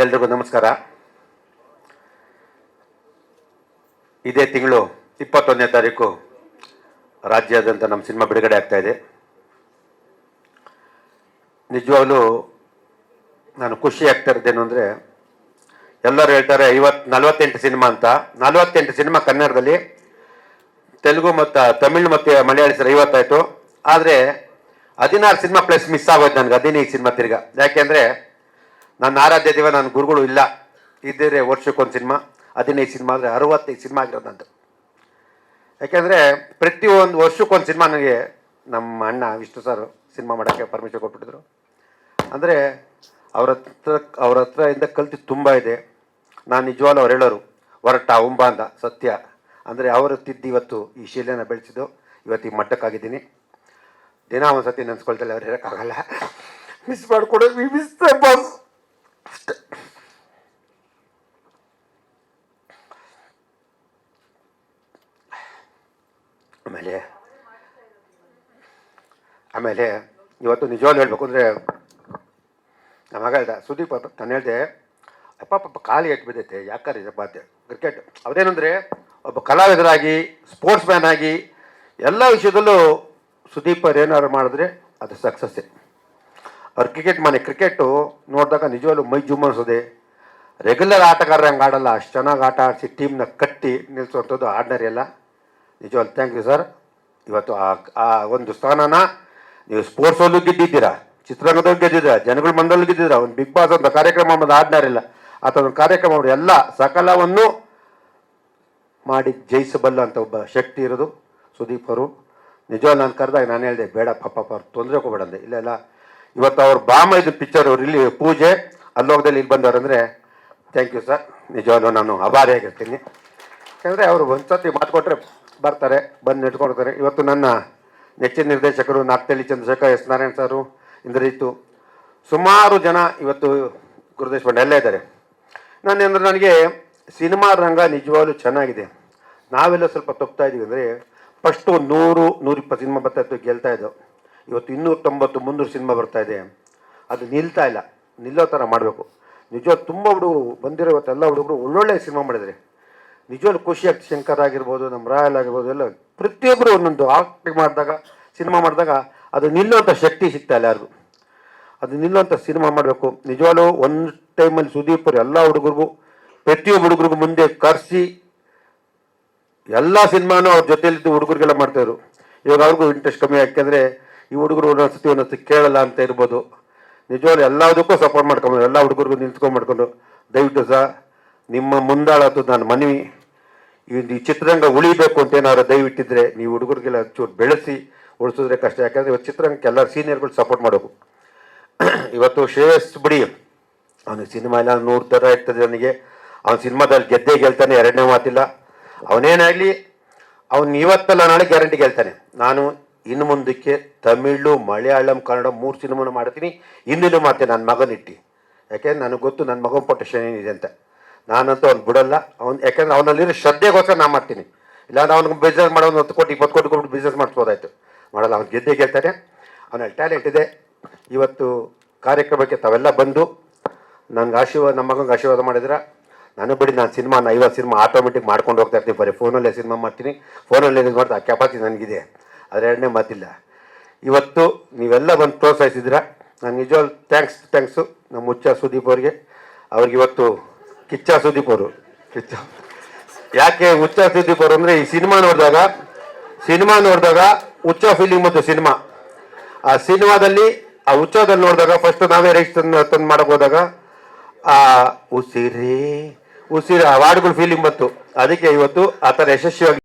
ಎಲ್ರಿಗೂ ನಮಸ್ಕಾರ. ಇದೇ ತಿಂಗಳು ಇಪ್ಪತ್ತೊಂದನೇ ತಾರೀಕು ರಾಜ್ಯಾದ್ಯಂತ ನಮ್ಮ ಸಿನಿಮಾ ಬಿಡುಗಡೆ ಆಗ್ತಾ ಇದೆ. ನಿಜವಾಗ್ಲೂ ನಾನು ಖುಷಿ ಆಗ್ತಾ ಇರೋದೇನು ಅಂದರೆ, ಎಲ್ಲರೂ ಹೇಳ್ತಾರೆ ಐವತ್ತು, ನಲವತ್ತೆಂಟು ಸಿನಿಮಾ ಅಂತ. ನಲವತ್ತೆಂಟು ಸಿನಿಮಾ ಕನ್ನಡದಲ್ಲಿ. ತೆಲುಗು ಮತ್ತು ತಮಿಳು ಮತ್ತು ಮಲಯಾಳಿ ಸರ್ ಐವತ್ತಾಯಿತು. ಆದರೆ ಹದಿನಾರು ಸಿನಿಮಾ ಪ್ಲಸ್ ಮಿಸ್ ಆಗೋಯ್ತು ನನಗೆ, ಹದಿನೈದು ಸಿನಿಮಾ ತಿರ್ಗಾ. ಯಾಕೆಂದರೆ ನನ್ನ ಆರಾಧ್ಯ ದೇವ, ನನ್ನ ಗುರುಗಳು ಇಲ್ಲ. ಇದ್ದರೆ ವರ್ಷಕ್ಕೊಂದು ಸಿನಿಮಾ, ಹದಿನೈದು ಸಿನಿಮಾ ಅಂದರೆ ಅರವತ್ತೈದು ಸಿನಿಮಾ ಆಗಿರೋದು ನಂದು ಯಾಕೆಂದರೆ ಪ್ರತಿಯೊಂದು ವರ್ಷಕ್ಕೊಂದು ಸಿನಿಮಾ ನನಗೆ ನಮ್ಮ ಅಣ್ಣ ವಿಷ್ಣು ಸರ್ ಸಿನಿಮಾ ಮಾಡೋಕ್ಕೆ ಪರ್ಮಿಷನ್ ಕೊಟ್ಬಿಟ್ಟಿದ್ರು. ಅಂದರೆ ಅವ್ರ ಹತ್ರ ಅವ್ರ ಹತ್ರ ಇಂದ ಕಲ್ತು ತುಂಬ ಇದೆ. ನಾನು ನಿಜವಾಗ್ಲೂ ಅವ್ರು ಹೇಳೋರು, ಹೊರಟ ಉಂಬ ಅಂದ, ಸತ್ಯ. ಅಂದರೆ ಅವರ ತಿದ್ದು ಇವತ್ತು ಈ ಶಿಲೆನ ಬೆಳೆಸಿದ್ದು. ಇವತ್ತು ಈ ಮಟ್ಟಕ್ಕಾಗಿದ್ದೀನಿ. ದಿನ ಒಂದು ಸತಿ ನೆನ್ಸ್ಕೊಳ್ತಲ್ಲ ಅವ್ರು ಹೇಳೋಕ್ಕಾಗಲ್ಲ. ಮಿಸ್ ಮಾಡಿಕೊಡೋದು ಮಿಸ್ ಬಾಸ್ ಆಮೇಲೆ ಆಮೇಲೆ ಇವತ್ತು ನಿಜವಾಗ್ಲೂ ಹೇಳ್ಬೇಕು ಅಂದರೆ, ನಮ್ಮ ಮಗ ಹೇಳ್ದ, ಸುದೀಪ್ ಅಪ್ಪ ಹೇಳ್ದೆ, ಅಪ್ಪ ಪಾಪ ಕಾಲಿ ಎಟ್ಟು ಬಿದ್ದೈತೆ ಯಾಕಾರ ಬಾಧ್ಯ ಕ್ರಿಕೆಟ್ ಅವ್ರೇನಂದರೆ, ಒಬ್ಬ ಕಲಾವಿದರಾಗಿ ಸ್ಪೋರ್ಟ್ಸ್ ಮ್ಯಾನ್ ಆಗಿ, ಎಲ್ಲ ವಿಷಯದಲ್ಲೂ ಸುದೀಪ್ ಅವ್ರು ಏನಾದ್ರು ಮಾಡಿದ್ರೆ ಅದು ಸಕ್ಸಸ್ಸೇ ಅವ್ರು ಕ್ರಿಕೆಟ್ ಮನೆ ಕ್ರಿಕೆಟು ನೋಡಿದಾಗ ನಿಜವಾಗ್ಲೂ ಮೈ ಜುಮ್ ಅನಿಸೋದೆ ರೆಗ್ಯುಲರ್ ಆಟಗಾರರು ಹಂಗೆ ಆಡಲ್ಲ, ಅಷ್ಟು ಚೆನ್ನಾಗಿ ಆಟ ಆಡಿಸಿ ಟೀಮ್ನ ಕಟ್ಟಿ ನಿಲ್ಲಿಸುವಂಥದ್ದು ಆರ್ಡಿನರಿ ಅಲ್ಲ ನಿಜವಾಗ್ಲು ಥ್ಯಾಂಕ್ ಯು ಸರ್ ಇವತ್ತು ಆ ಒಂದು ಸ್ಥಾನನ ನೀವು ಸ್ಪೋರ್ಟ್ಸಲ್ಲೂ ಗೆದ್ದಿದ್ದೀರಾ? ಚಿತ್ರರಂಗದಲ್ಲೂ ಗೆದ್ದಿದ್ದೀರಾ? ಜನಗಳ ಮಂದಲ್ಲೂ ಗೆದ್ದಿದ್ದೀರಾ? ಒಂದು ಬಿಗ್ ಬಾಸ್ ಅಂತ ಕಾರ್ಯಕ್ರಮ ಮಾಡೋದು ಆಡ್ನಾರಿಲ್ಲ. ಆತ ಒಂದು ಕಾರ್ಯಕ್ರಮ ಅವರು ಎಲ್ಲ ಸಕಲವನ್ನು ಮಾಡಿ ಜಯಿಸಬಲ್ಲ ಅಂತ ಒಬ್ಬ ಶಕ್ತಿ ಇರೋದು ಸುದೀಪ್ ಅವರು. ನಿಜವಾಗ್ ನಾನು ಕರೆದಾಗ ನಾನು ಹೇಳಿದೆ, ಬೇಡ ಪಾಪ ಅವ್ರು ತೊಂದರೆ ಕೊಬೇಡ ಇಲ್ಲ ಇಲ್ಲ ಇವತ್ತು ಅವ್ರ ಬಾಮ ಇದು ಪಿಕ್ಚರ್ ಇಲ್ಲಿ ಪೂಜೆ ಅಲ್ಲೋಗದಲ್ಲಿ ಇಲ್ಲಿ ಬಂದವರಂದರೆ ಥ್ಯಾಂಕ್ ಯು ಸರ್ ನಿಜವಾಗ್ಲೂ ನಾನು ಅಭಾರಿಯಾಗಿರ್ತೀನಿ ಯಾಕಂದರೆ ಅವರು ಒಂದು ಸರ್ತಿ ಮಾತು ಕೊಟ್ಟರೆ ಬರ್ತಾರೆ, ಬಂದು ನೆಟ್ಕೊಡ್ತಾರೆ ಇವತ್ತು ನನ್ನ ನೆಚ್ಚಿನ ನಿರ್ದೇಶಕರು ನಾಗ್ತಳ್ಳಿ ಚಂದ್ರಶೇಖರ್, ಎಸ್ ನಾರಾಯಣ್ ಸರು, ಇಂದ್ರಜಿತ್ತು, ಸುಮಾರು ಜನ ಇವತ್ತು ಗುರುದೇಶ್ ಬಂಡೆ ಎಲ್ಲ ಇದ್ದಾರೆ. ನಾನು ಅಂದರೆ ನನಗೆ ಸಿನಿಮಾ ರಂಗ ನಿಜವಾಗ್ಲೂ ಚೆನ್ನಾಗಿದೆ. ನಾವೆಲ್ಲ ಸ್ವಲ್ಪ ತಪ್ತಾ ಇದ್ದೀವಿ ಅಂದರೆ ಫಸ್ಟು ನೂರು, ನೂರಿಪ್ಪತ್ತು ಸಿನಿಮಾ ಬರ್ತಾ ಇತ್ತು, ಗೆಲ್ತಾ ಇದ್ದೋ ಇವತ್ತು ಇನ್ನೂರ ತೊಂಬತ್ತು ಮುನ್ನೂರು ಸಿನಿಮಾ ಬರ್ತಾ ಇದೆ. ಅದು ನಿಲ್ತಾ ಇಲ್ಲ. ನಿಲ್ಲೋ ಥರ ಮಾಡಬೇಕು. ನಿಜವಾಗ್ ತುಂಬ ಹುಡುಗರು ಬಂದಿರೋ ಇವತ್ತೆಲ್ಲ ಹುಡುಗರು ಒಳ್ಳೊಳ್ಳೆ ಸಿನಿಮಾ ಮಾಡಿದರೆ ನಿಜವಾಗ್ಲೂ ಖುಷಿ ಆಗ್ತದೆ. ಶಂಕರ್ ಆಗಿರ್ಬೋದು, ನಮ್ಮ ರಾಯಲ್ ಆಗಿರ್ಬೋದು, ಎಲ್ಲ ಪ್ರತಿಯೊಬ್ಬರು ಒಂದೊಂದು ಆಕ್ಟಿಂಗ್ ಮಾಡಿದಾಗ, ಸಿನಿಮಾ ಮಾಡಿದಾಗ ಅದು ನಿಲ್ಲುವಂಥ ಶಕ್ತಿ ಸಿಗ್ತಾ ಇಲ್ಲ ಯಾರಿಗೂ. ಅದು ನಿಲ್ಲುವಂಥ ಸಿನಿಮಾ ಮಾಡಬೇಕು. ನಿಜವಾಗ್ಲೂ ಒಂದು ಟೈಮಲ್ಲಿ ಸುದೀಪ್ ಅವರು ಎಲ್ಲ ಹುಡುಗರಿಗೂ, ಪ್ರತಿಯೊಬ್ಬ ಹುಡುಗರಿಗೂ ಮುಂದೆ ಕರೆಸಿ ಎಲ್ಲ ಸಿನಿಮಾನು ಅವ್ರ ಜೊತೆಯಲ್ಲಿದ್ದು ಹುಡುಗರಿಗೆಲ್ಲ ಮಾಡ್ತಾಯಿದ್ರು ಇವಾಗ ಅವ್ರಿಗೂ ಇಂಟ್ರೆಸ್ಟ್ ಕಮ್ಮಿ. ಯಾಕೆಂದರೆ ಈ ಹುಡುಗರು ಒಂದೊಂದ್ಸತಿ ಅನ್ನಿಸ್ತು ಕೇಳಲ್ಲ ಅಂತ ಇರ್ಬೋದು. ನಿಜವಾಗ್ಲೂ ಎಲ್ಲದಕ್ಕೂ ಸಪೋರ್ಟ್ ಮಾಡ್ಕೊಂಡು ಎಲ್ಲ ಹುಡುಗರಿಗೂ ನಿಂತ್ಕೊಂಡು ಮಾಡ್ಕೊಂಡು, ದಯವಿಟ್ಟು ಸಹ ನಿಮ್ಮ ಮುಂದಾಳತ್ತು ನಾನು ಮನವಿ. ಈ ಚಿತ್ರರಂಗ ಉಳಿಬೇಕು ಅಂತ ಏನಾದ್ರು ದಯವಿಟ್ಟಿದ್ರೆ ನೀವು ಹುಡುಗರಿಗೆಲ್ಲ ಚೂರು ಬೆಳೆಸಿ, ಉಳಿಸಿದ್ರೆ ಕಷ್ಟ. ಯಾಕಂದರೆ ಇವತ್ತು ಚಿತ್ರರಂಗಕ್ಕೆ ಎಲ್ಲ ಸೀನಿಯರ್ಗಳು ಸಪೋರ್ಟ್ ಮಾಡಬೇಕು ಇವತ್ತು ಶ್ರೇಯಸ್ ಬಿಡಿ, ಅವನಿಗೆ ಸಿನಿಮಾ ಎಲ್ಲ ನೂರು ಥರ ಇರ್ತದೆ ನನಗೆ ಅವ್ನ ಸಿನಿಮಾದಲ್ಲಿ ಗೆದ್ದೇ ಗೆಲ್ತಾನೆ, ಎರಡನೇ ಮಾತಿಲ್ಲ. ಅವನೇನಾಗಲಿ ಅವನು ಇವತ್ತಲ್ಲ ನಾಳೆ ಗ್ಯಾರಂಟಿ ಗೆಲ್ತಾನೆ. ನಾನು ಇನ್ನು ಮುಂದಕ್ಕೆ ತಮಿಳು, ಮಲಯಾಳಂ, ಕನ್ನಡ ಮೂರು ಸಿನಿಮಾನು ಮಾಡ್ತೀನಿ. ಹಿಂದಿನೂ ಮಾಡ್ತೀನಿ ನನ್ನ ಮಗನಿಟ್ಟು ಯಾಕೆಂದ್ರೆ ನನಗೆ ಗೊತ್ತು ನನ್ನ ಮಗನ ಪೊಟೆನ್ಷನ್ ಏನಿದೆ ಅಂತ. ನಾನಂತೂ ಅವ್ನು ಬಿಡಲ್ಲ. ಅವ್ನು ಯಾಕೆಂದ್ರೆ ಅವನಲ್ಲಿರೋ ಶ್ರದ್ಧೆಗೋಸ್ಕರ ನಾನು ಮಾಡ್ತೀನಿ. ಇಲ್ಲಾಂದ್ರೆ ಅವ್ನಿಗೆ ಬಿಸ್ನೆಸ್ ಮಾಡೋ ಒಂದು ಹತ್ತು ಕೋಟಿ, ಇಪ್ಪತ್ತು ಕೋಟಿ ಕೊಟ್ಟು ಬಿಸ್ನೆಸ್ ಮಾಡಿಸ್ಬೋದಾಯ್ತು. ಮಾಡಲ್ಲ, ಅವ್ನು ಗೆದ್ದೆ ಗೆಲ್ತಾನೆ. ಅವನಲ್ಲಿ ಟ್ಯಾಲೆಂಟ್ ಇದೆ. ಇವತ್ತು ಕಾರ್ಯಕ್ರಮಕ್ಕೆ ತಾವೆಲ್ಲ ಬಂದು ನನಗೆ ಆಶೀರ್ವಾದ ನಮ್ಮ ಮಗನಿಗೆ ಆಶೀರ್ವಾದ ಮಾಡಿದ್ರೆ. ನಾನು ಬಿಡಿ ನಾನು ಸಿನಿಮಾ ಐವತ್ತು ಸಿನಿಮಾ ಆಟೋಮೆಟಿಕ್ ಮಾಡ್ಕೊಂಡು ಹೋಗ್ತಾ ಇರ್ತೀನಿ. ಬರೀ ಫೋನಲ್ಲೇ ಸಿನಿಮಾ ಮಾಡ್ತೀನಿ. ಫೋನಲ್ಲೇ ಇದು ಮಾಡ್ತಾ ಆ ಕೆಪಾಸಿಟಿ ನನಗಿದೆ. ಅದ್ರ ಎರಡನೇ ಮಾತಿಲ್ಲ. ಇವತ್ತು ನೀವೆಲ್ಲ ಬಂದು ಪ್ರೋತ್ಸಾಹಿಸಿದ್ರೆ ನಾನು ನಿಜವಾಗ್ ಥ್ಯಾಂಕ್ಸ್ ಥ್ಯಾಂಕ್ಸು ನಮ್ಮ ಹುಚ್ಚ ಸುದೀಪ್ ಅವ್ರಿಗೆ. ಅವ್ರಿಗೆ ಇವತ್ತು ಕಿಚ್ಚ ಸುದೀಪ್ ಅವರು. ಕಿಚ್ಚ. ಯಾಕೆ ಹುಚ್ಚ ಸುದೀಪ್ ಅವರು ಅಂದರೆ ಈ ಸಿನಿಮಾ ನೋಡಿದಾಗ ಸಿನಿಮಾ ನೋಡಿದಾಗ ಹುಚ್ಚ ಫೀಲಿಂಗ್ ಮತ್ತು ಸಿನಿಮಾ. ಆ ಸಿನಿಮಾದಲ್ಲಿ, ಆ ಹುಚ್ಚದಲ್ಲಿ ನೋಡಿದಾಗ ಫಸ್ಟ್ ನಾವೇ ರೈಸ್ ತಂದು ತಂದು ಮಾಡಕ್ ಹೋದಾಗ, ಆ ಉಸಿರೇ, ಉಸಿರಿ, ಆ ವಾರ್ಡ್ಗಳು ಫೀಲಿಂಗ್ ಬಂತು. ಅದಕ್ಕೆ ಇವತ್ತು ಆ ಥರ ಯಶಸ್ವಿಯಾಗಿ